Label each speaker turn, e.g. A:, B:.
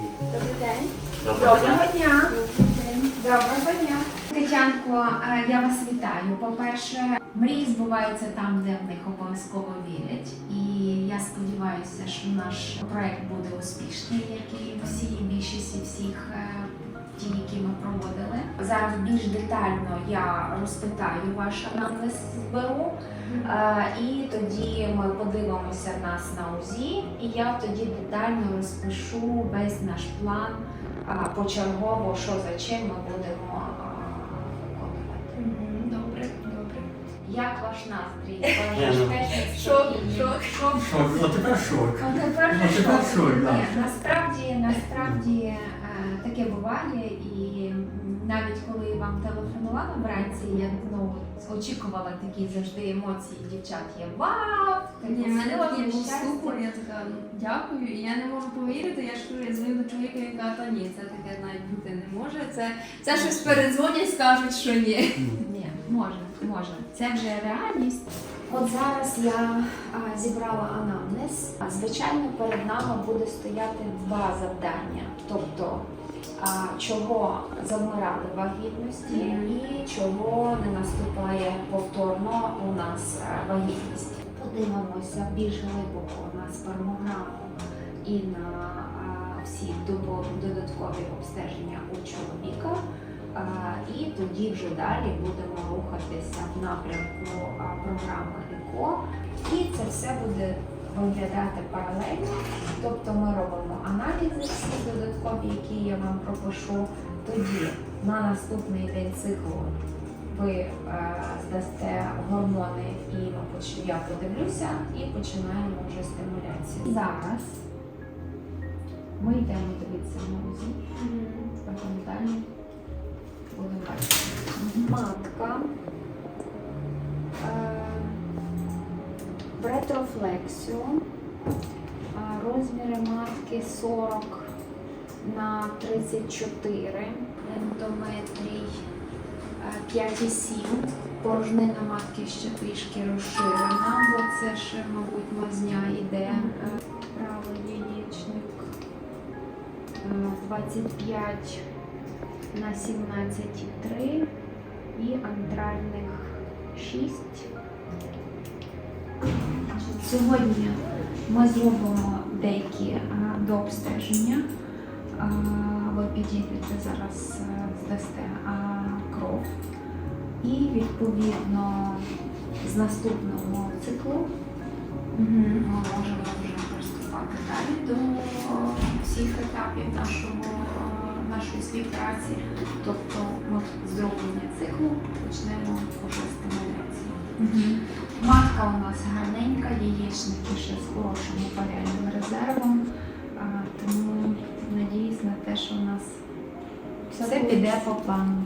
A: Добрий день. Доброго дня. Доброго е, я вас вітаю. По-перше, мрії збуваються там, де в них обов'язково вірять. І я сподіваюся, що наш проект буде успішний, як і всі більшість всіх е, ті, які ми проводили. Зараз більш детально я розпитаю ваш анамнез зберу. Е, І тоді ми подивимося нас на УЗІ, і я тоді детально розпишу весь наш план почергово, що за чим ми будемо настрій?
B: Я
A: Ваш
B: ну,
A: теж
C: шок,
A: спокійний?
C: шок.
A: Шок.
B: Шок, ну тепер шок.
A: Ну, тепер
B: Ну,
A: же
B: тепер
A: шок.
B: шок, да.
A: Ні, насправді, насправді е, таке буває, і м, навіть коли вам телефонувала вранці, я ну, очікувала такі завжди емоції дівчат є вау!
C: Ні, в мене
A: сльози,
C: такий був
A: щастя.
C: ступор, я така «Ну, дякую, і я не можу повірити. Я ж кажу, я дзвоню до чоловіка і кажу, та ні, це таке навіть бути не може. Це, це щось передзвонять, скажуть, що ні.
A: Ні, може, може. Це вже реальність. От зараз я а, зібрала анамнез. Звичайно, перед нами буде стояти два завдання. Тобто, а, чого завмирали вагітності і чого не наступає повторно у нас вагітність. Подивимося більш глибоко на спермограму і на а, всі додаткові обстеження у чоловіка. І тоді вже далі будемо рухатися в напрямку програми ЕКО. І це все буде виглядати паралельно. Тобто ми робимо аналізи всі додаткові, які я вам пропишу. Тоді на наступний день циклу ви е, здасте гормони, і я подивлюся, і починаємо вже стимуляцію. Зараз ми йдемо дивитися на Матка. Е. Е, Розміри матки 40 на 34. Ендометрій е, 5,7. Порожнина матки ще трішки розширена, бо це ще, мабуть, мазня йде. Е, Правий яєчник е, 25 на 17,3 і антральних 6. Сьогодні ми зробимо деякі а, дообстеження. Ви підійдете зараз, е, здасте кров. І відповідно з наступного циклу ми можемо вже приступати далі до всіх етапів нашого, нашої співпраці. Тобто ми з зроблення циклу почнемо вже стимуляцію. Матка у нас гарненька, яєчники ще з хорошим паряльним резервом. А, тому надіюсь на те, що у нас все піде по плану.